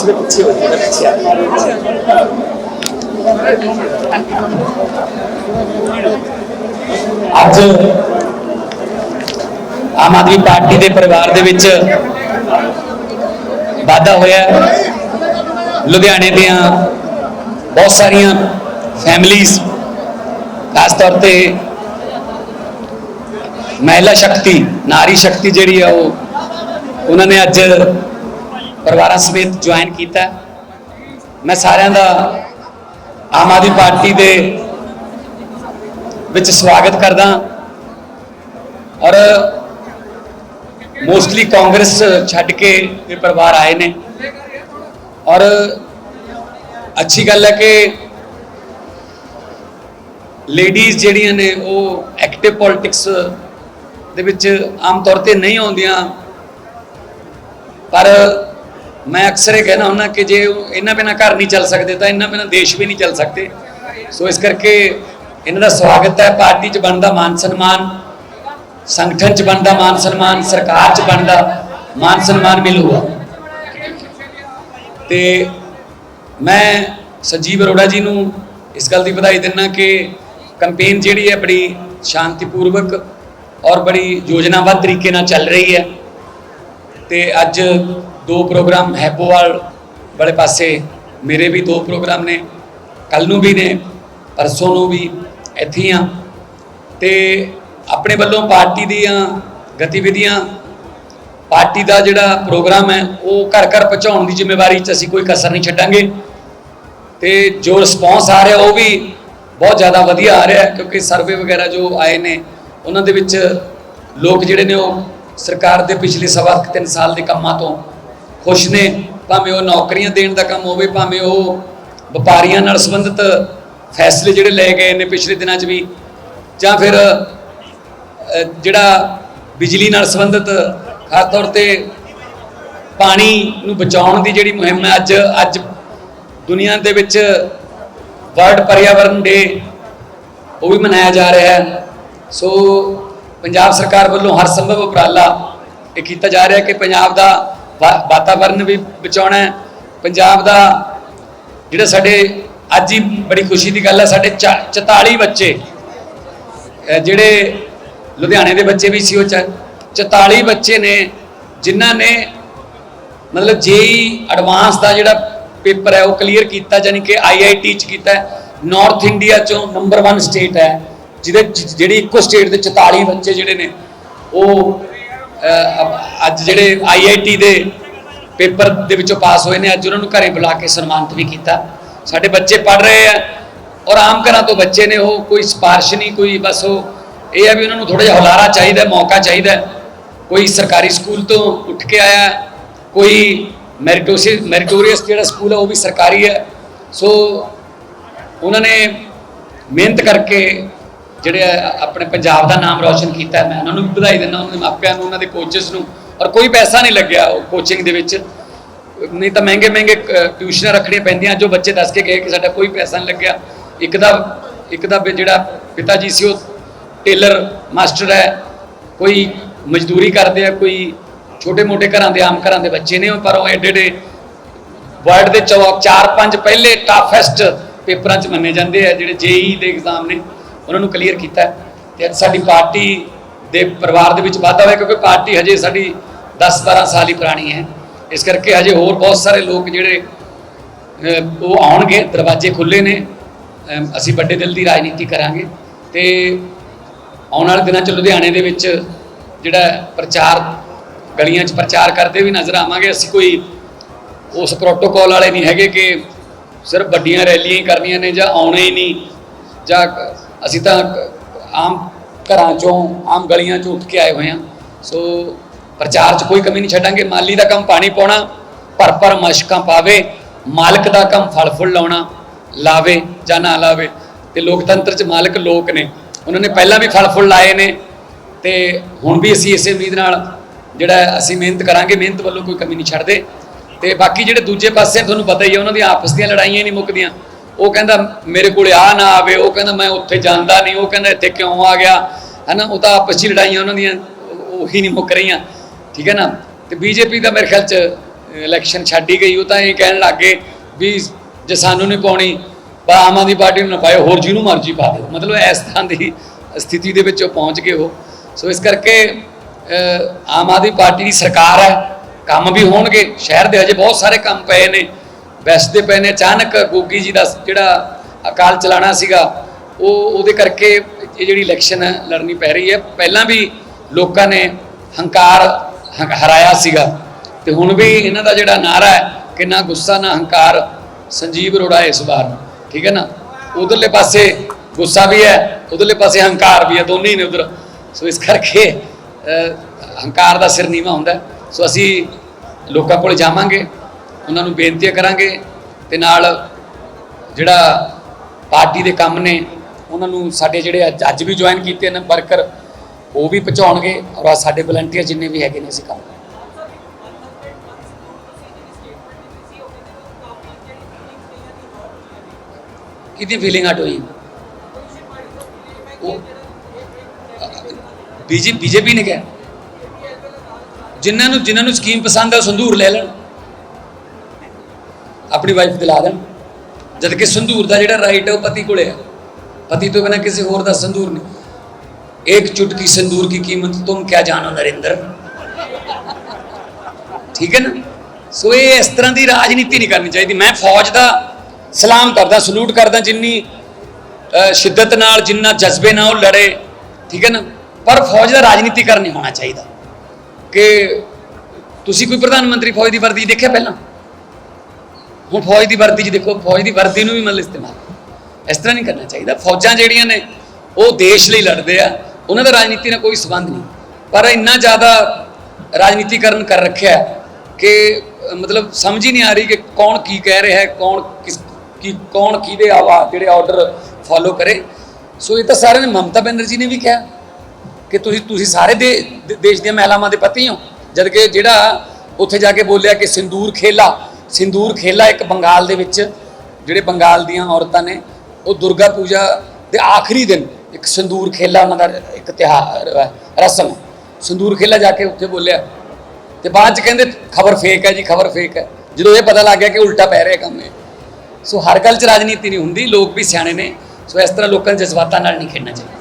ਇਸ ਵਿੱਚ ਪਿੱਛੇ ਹੋ ਜਾਏਗਾ ਅੱਜ ਆਮ ਆਦਮੀ ਪਾਰਟੀ ਦੇ ਪਰਿਵਾਰ ਦੇ ਵਿੱਚ ਵਾਧਾ ਹੋਇਆ ਲੁਧਿਆਣੇ ਦੀਆਂ ਬਹੁਤ ਸਾਰੀਆਂ ਫੈਮਲੀਆਂ ਖਾਸ ਤੌਰ ਤੇ ਮਹਿਲਾ ਸ਼ਕਤੀ, ਨਾਰੀ ਸ਼ਕਤੀ ਜਿਹੜੀ ਆ ਉਹ ਉਹਨਾਂ ਨੇ ਅੱਜ ਪਰਿਵਾਰਾਂ ਸਮੇਤ ਜੁਆਇਨ ਕੀਤਾ। ਮੈਂ ਸਾਰਿਆਂ ਦਾ ਆਮ ਆਦਮੀ ਪਾਰਟੀ ਦੇ ਵਿੱਚ ਸਵਾਗਤ ਕਰਦਾ ਔਰ ਮੋਸਟਲੀ ਕਾਂਗਰਸ ਛੱਡ ਕੇ ਇਹ ਪਰਿਵਾਰ ਆਏ ਨੇ। ਔਰ ਅੱਛੀ ਗੱਲ ਹੈ ਕਿ ਲੇਡੀਜ਼ ਜਿਹੜੀਆਂ ਨੇ ਉਹ ਐਕਟਿਵ ਪੋਲਿਟਿਕਸ ਦੇ ਵਿੱਚ ਆਮ ਤੌਰ ਤੇ ਨਹੀਂ ਆਉਂਦੀਆਂ। ਪਰ ਮੈਂ ਅਕਸਰ ਇਹ ਕਹਿਣਾ ਹੁੰਦਾ ਕਿ ਜੇ ਉਹ ਇਹਨਾਂ ਬਿਨਾਂ ਘਰ ਨਹੀਂ ਚੱਲ ਸਕਦੇ ਤਾਂ ਇਹਨਾਂ ਬਿਨਾਂ ਦੇਸ਼ ਵੀ ਨਹੀਂ ਚੱਲ ਸਕਦੇ। ਸੋ ਇਸ ਕਰਕੇ ਇਹਨਾਂ ਦਾ ਸਵਾਗਤ ਹੈ। ਪਾਰਟੀ 'ਚ ਬਣਦਾ ਮਾਨ ਸਨਮਾਨ, ਸੰਗਠਨ 'ਚ ਬਣਦਾ ਮਾਨ ਸਨਮਾਨ, ਸਰਕਾਰ 'ਚ ਬਣਦਾ ਮਾਨ ਸਨਮਾਨ ਮਿਲੂਗਾ ਤੇ ਮੈਂ ਸੰਜੀਵ ਅਰੋੜਾ ਜੀ ਨੂੰ ਇਸ ਗੱਲ ਦੀ ਵਧਾਈ ਦਿੰਦਾ ਕਿ ਕੈਂਪੇਨ ਜਿਹੜੀ ਹੈ ਬੜੀ ਸ਼ਾਂਤੀਪੂਰਵਕ ਔਰ ਬੜੀ ਯੋਜਨਾਬੱਧ ਤਰੀਕੇ ਨਾਲ ਚੱਲ ਰਹੀ ਹੈ। ਤੇ ਅੱਜ ਦੋ ਪ੍ਰੋਗਰਾਮ ਹੈਪੋਵਾਲ ਵਾਲੇ ਪਾਸੇ, ਮੇਰੇ ਵੀ ਦੋ ਪ੍ਰੋਗਰਾਮ ਨੇ ਕੱਲ ਨੂੰ ਵੀ ਨੇ, ਪਰਸੋਂ ਨੂੰ ਵੀ ਇੱਥੇ ਹੀ ਆ। ਤੇ ਆਪਣੇ ਵੱਲੋਂ ਪਾਰਟੀ ਦੀਆਂ ਗਤੀਵਿਧੀਆਂ, ਪਾਰਟੀ ਦਾ ਜਿਹੜਾ ਪ੍ਰੋਗਰਾਮ ਹੈ, ਉਹ ਘਰ ਘਰ ਪਹੁੰਚਾਉਣ ਦੀ ਜ਼ਿੰਮੇਵਾਰੀ 'ਚ ਅਸੀਂ ਕੋਈ ਕਸਰ ਨਹੀਂ ਛੱਡਾਂਗੇ। ਤੇ ਜੋ ਰਿਸਪੌਂਸ ਆ ਰਿਹਾ, ਉਹ ਵੀ ਬਹੁਤ ਜ਼ਿਆਦਾ ਵਧੀਆ ਆ ਰਿਹਾ, ਕਿਉਂਕਿ ਸਰਵੇ ਵਗੈਰਾ ਜੋ ਆਏ ਨੇ, ਉਹਨਾਂ ਦੇ ਵਿੱਚ ਲੋਕ ਜਿਹੜੇ ਨੇ ਉਹ ਸਰਕਾਰ ਦੇ ਪਿਛਲੇ ਸਵਾ ਕੁ ਤਿੰਨ ਸਾਲ ਦੇ ਕੰਮਾਂ ਤੋਂ ਖੁਸ਼ ਨੇ, ਭਾਵੇਂ ਉਹ ਨੌਕਰੀਆਂ ਦੇਣ ਦਾ ਕੰਮ ਹੋਵੇ, ਭਾਵੇਂ ਉਹ ਵਪਾਰੀਆਂ ਨਾਲ ਸੰਬੰਧਿਤ ਫੈਸਲੇ ਜਿਹੜੇ ਲਏ ਗਏ ਨੇ ਪਿਛਲੇ ਦਿਨਾਂ 'ਚ ਵੀ, ਜਾਂ ਫਿਰ ਜਿਹੜਾ ਬਿਜਲੀ ਨਾਲ ਸੰਬੰਧਿਤ ਖਾਸ ਤੌਰ ਤੇ ਪਾਣੀ ਨੂੰ ਬਚਾਉਣ ਦੀ ਜਿਹੜੀ ਮੁਹਿੰਮ ਹੈ, ਅੱਜ ਅੱਜ ਦੁਨੀਆ ਦੇ ਵਿੱਚ ਵਰਲਡ ਪਰਿਆਵਰਨ ਡੇ ਉਹ ਵੀ ਮਨਾਇਆ ਜਾ ਰਿਹਾ ਹੈ। ਸੋ ਪੰਜਾਬ ਸਰਕਾਰ ਵੱਲੋਂ ਹਰ ਸੰਭਵ ਉਪਰਾਲਾ ਇਹ ਕੀਤਾ ਜਾ ਰਿਹਾ ਕਿ ਪੰਜਾਬ ਦਾ ਵਾਤਾਵਰਨ ਵੀ ਬਚਾਉਣਾ ਹੈ। ਪੰਜਾਬ ਦਾ ਜਿਹੜਾ ਸਾਡੇ ਅੱਜ ਹੀ ਬੜੀ ਖੁਸ਼ੀ ਦੀ ਗੱਲ ਹੈ, ਸਾਡੇ ਚਾ- 44 ਬੱਚੇ ਜਿਹੜੇ ਲੁਧਿਆਣੇ ਦੇ ਬੱਚੇ ਵੀ ਸੀ, ਉਹ ਚ- 44 ਬੱਚੇ ਨੇ, ਜਿਨ੍ਹਾਂ ਨੇ ਮਤਲਬ ਜੇਈ ਐਡਵਾਂਸ ਦਾ ਜਿਹੜਾ ਪੇਪਰ ਹੈ, ਉਹ ਕਲੀਅਰ ਕੀਤਾ ਜਾਨੀ ਕਿ ਆਈਆਈਟੀ ਚ ਕੀਤਾ ਨਾਰਥ ਇੰਡੀਆ ਚੋਂ ਨੰਬਰ 1 ਸਟੇਟ ਹੈ, ਜਿਹਦੇ ਚ- ਜਿਹੜੀ ਇੱਕੋ ਸਟੇਟ ਦੇ 44 ਬੱਚੇ ਜਿਹੜੇ ਨੇ, ਉਹ ਅੱਜ ਜਿਹੜੇ ਆਈਆਈਟੀ ਦੇ ਪੇਪਰ ਦੇ ਵਿੱਚੋਂ ਪਾਸ ਹੋਏ ਨੇ, ਅੱਜ ਉਹਨਾਂ ਨੂੰ ਘਰੇ ਬੁਲਾ ਕੇ ਸਨਮਾਨਿਤ ਵੀ ਕੀਤਾ। ਸਾਡੇ ਬੱਚੇ ਪੜ ਰਹੇ ਆ ਔਰ ਆਮ ਘਰਾਂ ਤੋਂ ਬੱਚੇ ਨੇ, ਉਹ ਕੋਈ ਸਿਫਾਰਿਸ਼ ਨਹੀਂ, ਕੋਈ ਬਸ ਉਹ ਇਹ ਆ ਵੀ ਉਹਨਾਂ ਨੂੰ ਥੋੜਾ ਜਿਹਾ ਹੁਲਾਰਾ ਚਾਹੀਦਾ, ਮੌਕਾ ਚਾਹੀਦਾ। ਕੋਈ ਸਰਕਾਰੀ ਸਕੂਲ ਤੋਂ ਉੱਠ ਕੇ ਆਇਆ, ਕੋਈ ਮੈਰਿਟੋਸੀ ਮੈਰਿਟੋਰੀਅਸ ਜਿਹੜਾ ਸਕੂਲ ਹੈ ਉਹ ਵੀ ਸਰਕਾਰੀ ਹੈ ਸੋ ਉਹਨਾਂ ਨੇ ਮਿਹਨਤ ਕਰਕੇ ਜਿਹੜੇ ਆਪਣੇ ਪੰਜਾਬ ਦਾ ਨਾਮ ਰੌਸ਼ਨ ਕੀਤਾ ਮੈਂ ਉਹਨਾਂ ਨੂੰ ਵੀ ਵਧਾਈ ਦਿੰਦਾ ਉਹਨਾਂ ਦੇ ਮਾਪਿਆਂ ਨੂੰ, ਉਹਨਾਂ ਦੇ ਕੋਚਸ ਨੂੰ, ਔਰ ਕੋਈ ਪੈਸਾ ਨਹੀਂ ਲੱਗਿਆ ਉਹ ਕੋਚਿੰਗ ਦੇ ਵਿੱਚ। ਨਹੀਂ ਤਾਂ ਮਹਿੰਗੇ ਮਹਿੰਗੇ ਟਿਊਸ਼ਨਾਂ ਰੱਖਣੀਆਂ ਪੈਂਦੀਆਂ, ਜੋ ਬੱਚੇ ਦੱਸ ਕੇ ਗਏ ਕਿ ਸਾਡਾ ਕੋਈ ਪੈਸਾ ਨਹੀਂ ਲੱਗਿਆ। ਇੱਕ ਦਾ ਇੱਕ ਦਾ ਜਿਹੜਾ ਪਿਤਾ ਜੀ ਸੀ, ਉਹ ਟੇਲਰ, ਮਾਸਟਰ ਹੈ। ਕੋਈ ਮਜ਼ਦੂਰੀ ਕਰਦੇ ਆ, ਕੋਈ ਛੋਟੇ ਮੋਟੇ ਘਰਾਂ ਦੇ, ਆਮ ਘਰਾਂ ਦੇ ਬੱਚੇ ਨੇ ਪਰ ਉਹ ਐਡੇ ਐਡੇ ਵਰਲਡ ਦੇ ਚੌ, ਚਾਰ ਪੰਜ ਪਹਿਲੇ ਟਫੈਸਟ ਪੇਪਰਾਂ 'ਚ ਮੰਨੇ ਜਾਂਦੇ ਆ, ਜਿਹੜੇ ਜੇਈ ਦੇ ਐਗਜ਼ਾਮ ਨੇ। ਉਹਨਾਂ ਨੂੰ ਕਲੀਅਰ ਕੀਤਾ ਹੈ। ਤੇ ਸਾਡੀ ਪਾਰਟੀ ਦੇ ਪਰਿਵਾਰ ਦੇ ਵਿੱਚ ਵਾਧਾ ਹੋਇਆ ਕਿਉਂਕਿ ਪਾਰਟੀ ਹਜੇ ਸਾਡੀ 10-12 ਸਾਲ ਹੀ ਪੁਰਾਣੀ ਹੈ ਇਸ ਕਰਕੇ ਹਜੇ ਹੋਰ ਬਹੁਤ ਸਾਰੇ ਲੋਕ ਜਿਹੜੇ ਉਹ ਆਉਣਗੇ, ਦਰਵਾਜ਼ੇ ਖੁੱਲੇ ਨੇ ਅਸੀਂ ਵੱਡੇ ਦਿਲ ਦੀ ਰਾਜਨੀਤੀ ਕਰਾਂਗੇ ਤੇ ਆਉਣ ਵਾਲੇ ਦਿਨਾਂ 'ਚ ਲੁਧਿਆਣੇ ਦੇ ਵਿੱਚ ਜਿਹੜਾ ਪ੍ਰਚਾਰ, ਗਲੀਆਂ 'ਚ ਪ੍ਰਚਾਰ ਕਰਦੇ ਵੀ ਨਜ਼ਰ ਆਵਾਂਗੇ ਅਸੀਂ ਕੋਈ ਉਸ ਪ੍ਰੋਟੋਕੋਲ ਵਾਲੇ ਨਹੀਂ ਹੈਗੇ ਕਿ ਸਿਰਫ ਵੱਡੀਆਂ ਰੈਲੀਆਂ ਹੀ ਕਰਨੀਆਂ ਨੇ ਜਾਂ ਆਉਣੇ ਹੀ ਨਹੀਂ ਜਾਂ ਅਸੀਂ ਤਾਂ ਆਮ ਘਰਾਂ ਚੋਂ, ਆਮ ਗਲੀਆਂ ਚੋਂ ਉੱਠ ਕੇ ਆਏ ਹੋਏ ਹਾਂ। ਸੋ ਪ੍ਰਚਾਰ 'ਚ ਕੋਈ ਕਮੀ ਨਹੀਂ ਛੱਡਾਂਗੇ। ਮਾਲੀ ਦਾ ਕੰਮ ਪਾਣੀ ਪਾਉਣਾ, ਭਰ ਭਰ ਮਸ਼ਕਾਂ ਪਾਵੇ, ਮਾਲਕ ਦਾ ਕੰਮ ਫਲ ਫੁੱਲ ਲਾਉਣਾ, ਲਾਵੇ ਜਾਂ ਨਾ ਲਾਵੇ। ਤੇ ਲੋਕਤੰਤਰ 'ਚ ਮਾਲਕ ਲੋਕ ਨੇ। ਉਹਨਾਂ ਨੇ ਪਹਿਲਾਂ ਵੀ ਫਲ ਫੁੱਲ ਲਾਏ ਨੇ ਤੇ ਹੁਣ ਵੀ ਅਸੀਂ ਇਸੇ ਉਮੀਦ ਨਾਲ ਜਿਹੜਾ ਅਸੀਂ ਮਿਹਨਤ ਕਰਾਂਗੇ, ਮਿਹਨਤ ਵੱਲੋਂ ਕੋਈ ਕਮੀ ਨਹੀਂ ਛੱਡਦੇ। ਤੇ ਬਾਕੀ ਜਿਹੜੇ ਦੂਜੇ ਪਾਸੇ ਤੁਹਾਨੂੰ ਪਤਾ ਹੀ ਹੈ ਉਹਨਾਂ ਦੀਆਂ ਆਪਸ ਦੀਆਂ ਲੜਾਈਆਂ ਹੀ ਨਹੀਂ ਮੁੱਕਦੀਆਂ। ਉਹ ਕਹਿੰਦਾ ਮੇਰੇ ਕੋਲ ਆ ਨਾ ਆਵੇ, ਉਹ ਕਹਿੰਦਾ ਮੈਂ ਉੱਥੇ ਜਾਂਦਾ ਨਹੀਂ, ਉਹ ਕਹਿੰਦਾ ਇੱਥੇ ਕਿਉਂ ਆ ਗਿਆ? ਹੈਨਾ, ਉਹ ਤਾਂ ਆਪਸ 'ਚ ਹੀ ਲੜਾਈਆਂ ਉਹਨਾਂ ਦੀਆਂ, ਉਹੀ ਨਹੀਂ ਮੁੱਕ ਰਹੀਆਂ। ਠੀਕ ਹੈ ਨਾ? ਤੇ ਬੀਜੇਪੀ ਦਾ ਮੇਰੇ ਖਿਆਲ 'ਚ ਇਲੈਕਸ਼ਨ ਛੱਡੀ ਗਈ, ਉਹ ਤਾਂ ਇਹ ਕਹਿਣ ਲੱਗੇ ਵੀ ਜੇ ਸਾਨੂੰ ਨਹੀਂ ਪਾਉਣੀ ਪਰ ਆਮ ਆਦਮੀ ਪਾਰਟੀ ਨੂੰ ਨਾ ਪਾਇਓ, ਹੋਰ ਜਿਹਨੂੰ ਮਰਜ਼ੀ ਪਾ ਦਿਓ। ਮਤਲਬ ਇਸ ਤਰ੍ਹਾਂ ਦੀ ਸਥਿਤੀ ਦੇ ਵਿੱਚ ਉਹ ਪਹੁੰਚ ਗਏ ਉਹ। ਸੋ ਇਸ ਕਰਕੇ ਆਮ ਆਦਮੀ ਪਾਰਟੀ ਦੀ ਸਰਕਾਰ ਹੈ, ਕੰਮ ਵੀ ਹੋਣਗੇ, ਸ਼ਹਿਰ ਦੇ ਹਜੇ ਬਹੁਤ ਸਾਰੇ ਕੰਮ ਪਏ ਨੇ। ਵੈਸਦੇ ਪਏ ਨੇ। ਅਚਾਨਕ ਗੋਗੀ ਜੀ ਦਾ ਜਿਹੜਾ ਅਕਾਲ ਚਲਾਣਾ ਸੀਗਾ, ਉਹ ਉਹਦੇ ਕਰਕੇ ਇਹ ਜਿਹੜੀ ਇਲੈਕਸ਼ਨ ਹੈ ਲੜਨੀ ਪੈ ਰਹੀ ਹੈ। ਪਹਿਲਾਂ ਵੀ ਲੋਕਾਂ ਨੇ ਹੰਕਾਰ ਹ- ਹਰਾਇਆ ਸੀਗਾ। ਤੇ ਹੁਣ ਵੀ ਇਹਨਾਂ ਦਾ ਜਿਹੜਾ ਨਾਰਾ ਹੈ ਕਿ ਨਾ ਗੁੱਸਾ, ਨਾ ਹੰਕਾਰ, ਸੰਜੀਵ ਅਰੋੜਾ ਇਸ ਵਾਰ ਠੀਕ ਹੈ ਨਾ? ਉਧਰਲੇ ਪਾਸੇ ਗੁੱਸਾ ਵੀ ਹੈ, ਉਧਰਲੇ ਪਾਸੇ ਹੰਕਾਰ ਵੀ ਹੈ। ਦੋਨੇ ਹੀ ਨੇ ਉਧਰ। ਸੋ ਇਸ ਕਰਕੇ ਹੰਕਾਰ ਦਾ ਸਿਰ ਨੀਵਾ ਹੁੰਦਾ ਸੋ ਅਸੀਂ ਲੋਕਾਂ ਕੋਲ ਜਾਵਾਂਗੇ। ਉਹਨਾਂ ਨੂੰ ਬੇਨਤੀਆਂ ਕਰਾਂਗੇ ਤੇ ਨਾਲ ਜਿਹੜਾ ਪਾਰਟੀ ਦੇ ਕੰਮ ਨੇ, ਉਹਨਾਂ ਨੂੰ ਸਾਡੇ ਜਿਹੜੇ ਅੱਜ ਵੀ ਜੁਆਇਨ ਕੀਤੇ ਨੇ ਵਰਕਰ ਉਹ ਵੀ ਪਹੁੰਚਾਉਣਗੇ ਔਰ ਸਾਡੇ ਵਲੰਟੀਅਰ ਜਿੰਨੇ ਵੀ ਹੈਗੇ ਨੇ, ਅਸੀਂ ਕੰਮ ਕਿਹਦੀ ਫੀਲਿੰਗ ਆਟ ਹੋਈ ਉਹ ਬੀਜੇ ਬੀਜੇਪੀ ਨੇ ਕਿਹਾ। ਜਿਨ੍ਹਾਂ ਨੂੰ ਜਿਨ੍ਹਾਂ ਨੂੰ ਸਕੀਮ ਪਸੰਦ ਹੈ ਸੰਧੂਰ ਲੈ ਲੈਣ। ਆਪਣੀ ਵਾਈਫ ਦਿਲਾ ਦੇਣ। ਜਦ ਕਿ ਸੰਧੂਰ ਦਾ ਜਿਹੜਾ ਰਾਈਟ ਹੈ ਉਹ ਪਤੀ ਕੋਲੇ ਹੈ। ਪਤੀ ਤੋਂ ਬਿਨਾ ਕਿਸੇ ਹੋਰ ਦਾ ਸੰਧੂਰ ਨਹੀਂ। ਇੱਕ ਚੁਟਕੀ ਸੰਧੂਰ ਦੀ ਕੀਮਤ ਤੁਮ ਕਿਆ ਜਾਣੋ ਨਰਿੰਦਰ? ਠੀਕ ਹੈ ਨਾ? ਸੋ ਇਹ ਇਸ ਤਰ੍ਹਾਂ ਦੀ ਰਾਜਨੀਤੀ ਨਹੀਂ ਕਰਨੀ ਚਾਹੀਦੀ। ਮੈਂ ਫੌਜ ਦਾ ਸਲਾਮ ਕਰਦਾ ਸਲੂਟ ਕਰਦਾ, ਜਿੰਨੀ ਸ਼ਿੱਦਤ ਨਾਲ, ਜਿੰਨਾ ਜਜ਼ਬੇ ਨਾਲ ਉਹ ਲੜੇ, ਠੀਕ ਹੈ ਨਾ? ਪਰ ਫੌਜ ਦਾ ਰਾਜਨੀਤੀ ਕਰਨੀ ਹੋਣਾ ਚਾਹੀਦਾ। ਕਿ ਤੁਸੀਂ ਕੋਈ ਪ੍ਰਧਾਨ ਮੰਤਰੀ ਫੌਜ ਦੀ ਵਰਦੀ ਦੇਖਿਆ ਪਹਿਲਾਂ? ਹੁਣ ਫੌਜ ਦੀ ਵਰਦੀ 'ਚ ਦੇਖੋ, ਫੌਜ ਦੀ ਵਰਦੀ ਨੂੰ ਵੀ ਮਤਲਬ ਇਸਤੇਮਾਲ। ਇਸ ਤਰ੍ਹਾਂ ਨਹੀਂ ਕਰਨਾ ਚਾਹੀਦਾ। ਫੌਜਾਂ ਜਿਹੜੀਆਂ ਨੇ, ਉਹ ਦੇਸ਼ ਲਈ ਲੜਦੇ ਆ। ਉਹਨਾਂ ਦਾ ਰਾਜਨੀਤੀ ਨਾਲ ਕੋਈ ਸਬੰਧ ਨਹੀਂ। ਪਰ ਇੰਨਾ ਜ਼ਿਆਦਾ ਰਾਜਨੀਤੀਕਰਨ ਕਰ ਰੱਖਿਆ ਕਿ ਮਤਲਬ ਸਮਝ ਹੀ ਨਹੀਂ ਆ ਰਹੀ ਕਿ ਕੌਣ ਕੀ ਕਹਿ ਰਿਹਾ ਹੈ, ਕੌਣ ਕਿਸ, ਕੀ, ਕੌਣ ਕਿਹਦੇ ਆਵਾ, ਜਿਹੜੇ ਆਰਡਰ ਫਾਲੋ ਕਰੇ। ਸੋ ਇਹ ਤਾਂ ਸਾਰਿਆਂ ਨੇ, ਮਮਤਾ ਬੈਨਰਜੀ ਨੇ ਵੀ ਕਿਹਾ ਕਿ ਤੁਸੀਂ ਤੁਸੀਂ ਸਾਰੇ ਦੇ, ਦੇ- ਦੇਸ਼ ਦੀਆਂ ਮਹਿਲਾਵਾਂ ਦੇ ਪਤੀ ਹੋ। ਜਦ ਕਿ ਜਿਹੜਾ ਉੱਥੇ ਜਾ ਕੇ ਬੋਲਿਆ ਕਿ ਸਿੰਦੂਰ ਖੇਲਾ ਸਿੰਦੂਰ ਖੇਲਾ ਇੱਕ ਬੰਗਾਲ ਦੇ ਵਿੱਚ, ਜਿਹੜੇ ਬੰਗਾਲ ਦੀਆਂ ਔਰਤਾਂ ਨੇ, ਉਹ ਦੁਰਗਾ ਪੂਜਾ ਦੇ ਆਖਰੀ ਦਿਨ ਇੱਕ ਸਿੰਦੂਰ ਖੇਲਾ ਉਹਨਾਂ ਦਾ ਇੱਕ ਤਿਉਹਾਰ ਰਸਮ। ਹੈ ਸਿੰਦੂਰ ਖੇਲਾ ਜਾ ਕੇ ਉੱਥੇ ਬੋਲਿਆ। ਤੇ ਬਾਅਦ ਚ ਕਹਿੰਦੇ, ਖਬਰ ਫੇਕ ਹੈ ਜੀ, ਖਬਰ ਫੇਕ ਹੈ। ਜਦੋਂ ਇਹ ਪਤਾ ਲੱਗ ਗਿਆ ਕਿ ਉਲਟਾ ਪੈ ਰਿਹਾ ਕੰਮ ਇਹ। ਸੋ ਹਰ ਗੱਲ ਚ ਰਾਜਨੀਤੀ ਨਹੀਂ ਹੁੰਦੀ, ਲੋਕ ਵੀ ਸਿਆਣੇ ਨੇ। ਸੋ ਇਸ ਤਰ੍ਹਾਂ ਲੋਕਾਂ ਦੇ ਜਜ਼ਬਾਤਾਂ ਨਾਲ ਨਹੀਂ ਖੇਡਣਾ ਚਾਹੀਦਾ।